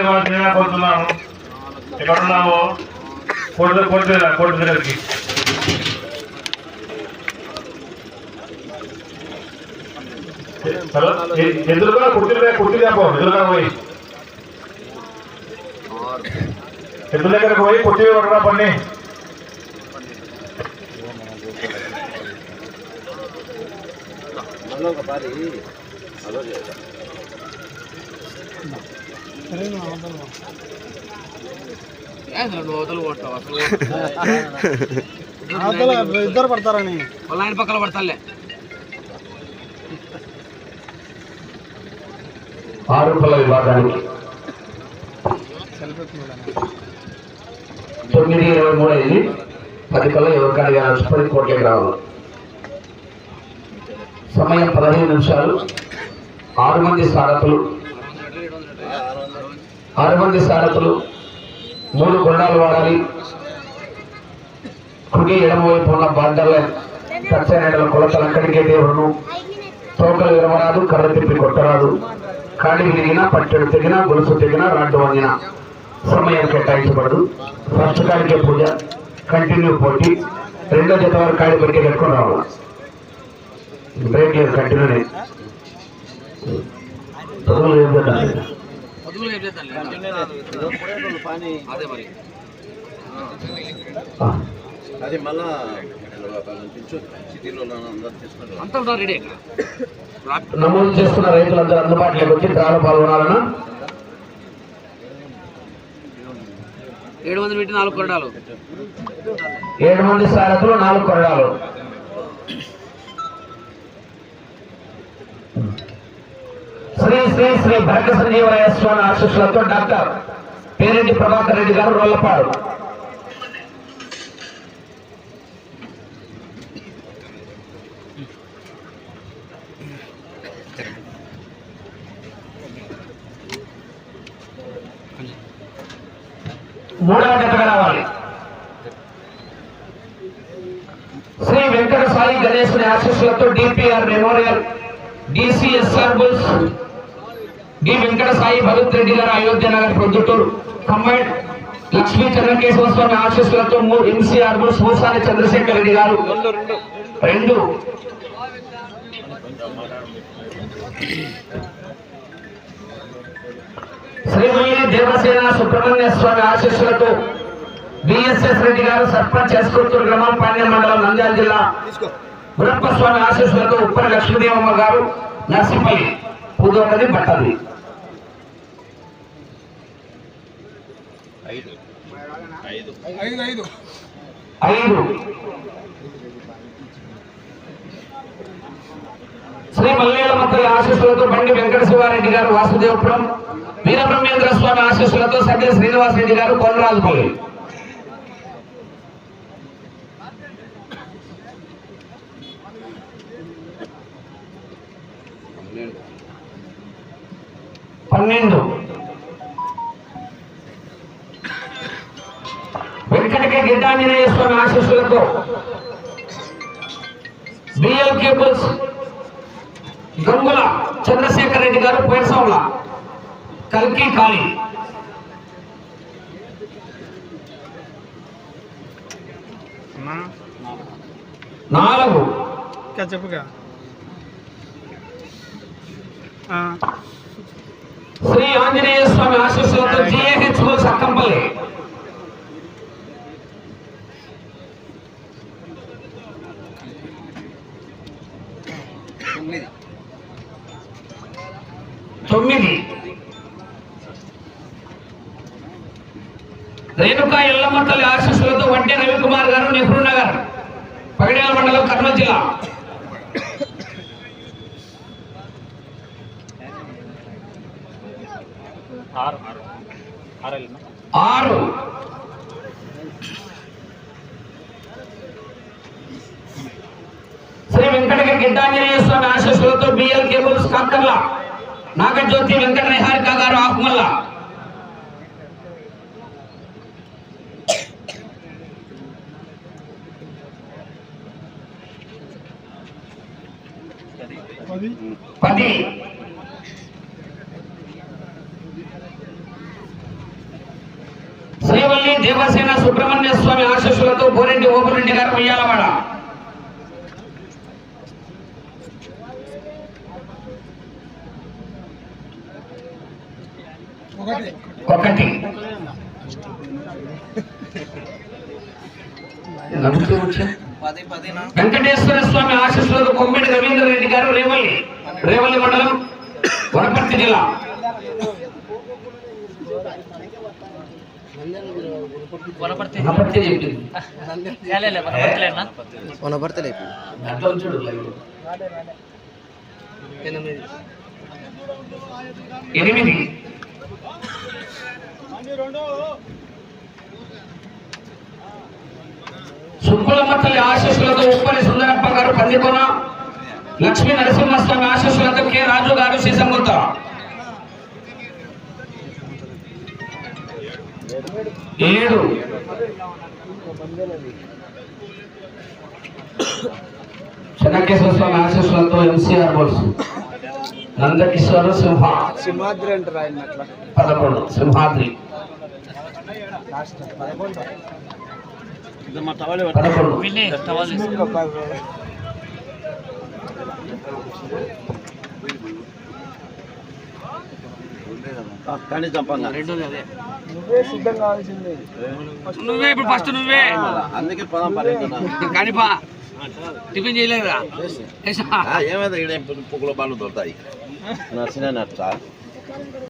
ఇవ్వాల్సిందిగా కోరుతున్నాను ఎక్కడున్నావు కోర్టు కోర్టు కోర్టు దగ్గరికి. ఎదురుగా కుర్చీలు కుర్చీ పో ఎదురుగా పోయి. ఎదురు దగ్గరకు పోయి కుర్చీ పక్కన పని. ఇద్దరు పడతారని వాళ్ళ ఆయన పక్కన పడతాలే ఆరోపణల విభాగానికి తొమ్మిది ఇరవై మూడు అయింది. పది కల్లా ఎవరికైనా సుప్రీం కోర్టుకి రావాలి. సమయం పదహైదు నిమిషాలు. ఆరు మంది సారథులు ఆరు మంది సారథులు మూడు గుండాలు వాడాలి. కుడి ఎడమ వైపు ఉన్న బండల పచ్చనేడల కొలతలు అక్కడికే దేవుడు తోకలు విరవరాదు కర్ర తిప్పి కొట్టరాదు. కాడి విరిగినా పట్టెడు తెగినా గొలుసు తెగినా రాడ్డు వంగిన సమయం కేటాయించబడదు. ఫస్ట్ కాడికే పూజ కంటిన్యూ పోటీ. రెండో జత వరకు కాడి పెట్టి కట్టుకొని రావాలి. బ్రేక్ లేదు కంటిన్యూనే. చదువులు ఏం చేద్దాం? అదే మరి. ఆ, అది మళ్ళా అంతా రెడీ నమోదు చేసుకున్న రైతులందరూ అందుబాటులోకి వచ్చి డ్రాలో పాల్గొనాలన్నా ఏడు వందలు పెట్టి నాలుగు కొరడాలు. ఏడు మంది సారథులు నాలుగు కొరడాలు. శ్రీ శ్రీ శ్రీ భరత సంజీవరాయ స్వామి ఆశీస్సులతో డాక్టర్ పేరెడ్డి ప్రభాకర్ రెడ్డి గారు రొల్లపాడు మూడవ జతగా రావాలి. శ్రీ వెంకట సాయి గణేశుని ఆశీస్సులతో DPR memorial DCSR bulls D Venkata Sai Bharat Reddy garu Ayodhya Nagar Proddatur. Combined Lakshmi Chandrakeshwara Swamy ఆశీస్సులతో మూడు ఎంసీఆర్ బుల్స్ మూసాని చంద్రశేఖర్ రెడ్డి గారు. రెండు శ్రీమల్లి దేవసేన సుబ్రహ్మణ్య స్వామి ఆశీస్సులతో బిఎస్ఎస్ రెడ్డి గారు సర్పంచ్ ఎస్కొత్తూరు గ్రామం పాండ్యం మండలం నంద్యాల జిల్లా. గురప్ప స్వామి ఆశీస్సులతో ఉప్పర లక్ష్మీదేవమ్మ గారు నర్సింపల్లి. పుదోటది బట్టది ఐదు. శ్రీ మల్లేలమ్మ తల్లి ఆశీస్సులతో బండి వెంకట శివారెడ్డి గారు వాసుదేవపురం వీరబ్రహ్మేంద్ర స్వామి ఆశీస్సులతో సజ్జ శ్రీనివాస్ రెడ్డి గారు కొనరాజుపల్లి. పన్నెండు వెంకటకే గిడ్డాంజనేయ స్వామి ఆశీస్సులతో బిఎల్ కేబుల్స్ గంగుల చంద్రశేఖర్ రెడ్డి గారు పేర్సంల కల్కి కాళీ నాలుగు. చెప్పుగా. శ్రీ ఆంజనేయ స్వామి ఆశీస్సులతో జిఏహెచ్ బుల్స్ తొమ్మిది తొమ్మిది. రేణుకా ఎల్లమ్మ తల్లి ఆశీస్సులతో వడ్డే రవికుమార్ గారు నెహ్రూ నగర్ పగడేల మండలం కర్నూలు జిల్లా. ఆరు శ్రీ వెంకటగిరి గిడ్డాంజనేయ స్వామి ఆశీస్సులతో బిఎల్ కేబుల్స్ కాకర్ల నాగజ్యోతి వెంకట నిహారిక గారు ఆకుమల్ల పది పది దేవసేన సుబ్రహ్మణ్య స్వామి ఆశీస్సులతో బోరెడ్డి ఓపురెడ్డి గారు ఉయ్యాలవాడ. ఒకటి. వచ్చా? వెంకటేశ్వర స్వామి ఆశీస్సులతో కొమ్మిడి రవీంద్ర రెడ్డి గారు రేవల్లి రేవల్లి మండలం వనపర్తి జిల్లా. ఎనిమిది. సుబ్బలమ్మ తల్లి ఆశీస్సులతో ఉప్పని సుందరప్ప గారు పందికొన లక్ష్మీ నరసింహస్వామి ఆశీస్సులతో కె రాజు గారు శ్రీసంగుత ఏడు. చెన్నకేశ్వర స్వామి ఆశీస్సులతో ఎంసీఆర్ బోల్స్ నందకిషోర్ సింహ. సింహాద్రి అంటారు ఆయన పదకొండు. సింహాద్రి. పదకొండు. కానీ చంపంగా. నువ్వే సిద్ధం కావాల్సింది నువ్వే. ఇప్పుడు ఫస్ట్ నువ్వే అందుకే పదం పర్యటన కానిపా టిఫిన్ చేయలేదురా. ఏమైనా ఇక్కడ పుక్కుల బాలు దొరుకుతాయి? నచ్చిన నచ్చ